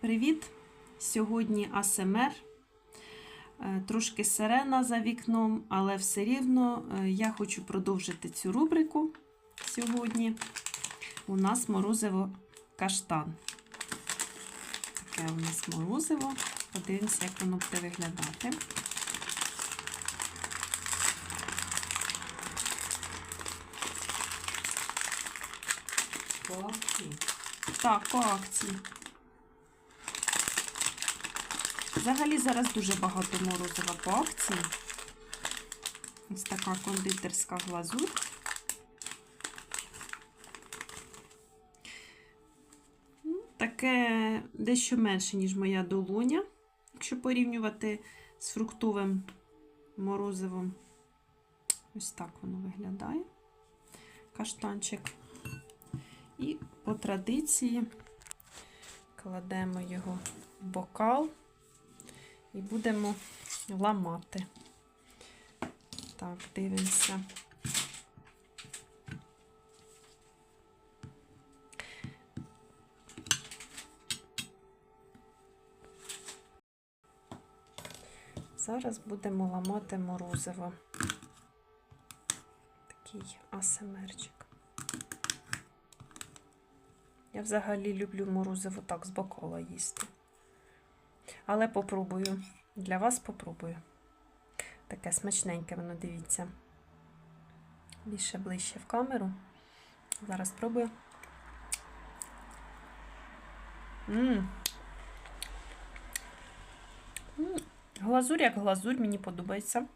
Привіт! Сьогодні АСМР. Е, Трошки сирена за вікном, але все рівно е, я хочу продовжити цю рубрику сьогодні. У нас морозиво каштан. Таке у нас морозиво. Подивимося, як воно буде виглядати. Так, по акції. Взагалі зараз дуже багато морозива по акції. Ось така кондитерська глазур. Ну, Таке дещо менше, ніж моя долоня, якщо порівнювати з фруктовим морозивом. Ось так воно виглядає. Каштанчик. І по традиції кладемо його в бокал і будемо ламати. Так, дивимося. Зараз будемо ламати морозиво. Такий асмрчик. Я взагалі люблю морозиво так з бокала їсти. Але попробую. Для вас попробую. Таке смачненьке воно, дивіться. Більше ближче в камеру. Зараз спробую. М. М. Глазурь як глазурь, мені подобається.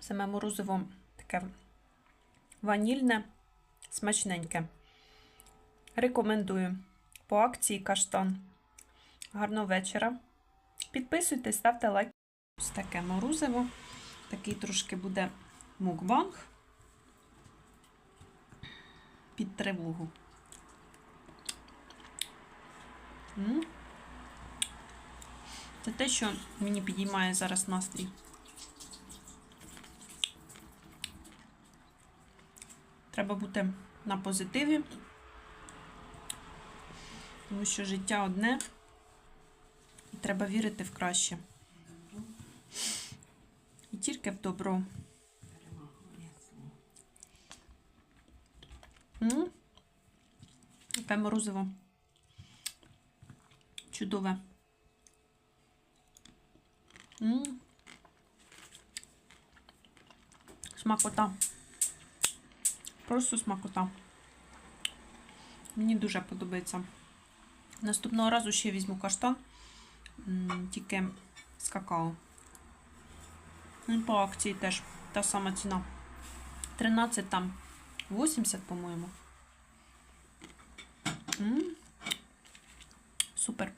Саме морозиво таке ванільне, смачненьке. Рекомендую по акції каштан. Гарного вечора. Підписуйтесь, ставте лайк. Ось таке морозиво. Такий трошки буде мукбанг під тривогу. Це те, що мені підіймає зараз настрій. Треба бути на позитиві, тому що життя одне, і треба вірити в краще. І тільки в добро. М? Яке морозиво. Чудове. М? Смакота. Просто смакота. Мені дуже подобається. Наступного разу ще візьму каштан, тільки з какао. Ну, По акції теж та сама ціна. 13 там 80, по-моєму. Супер.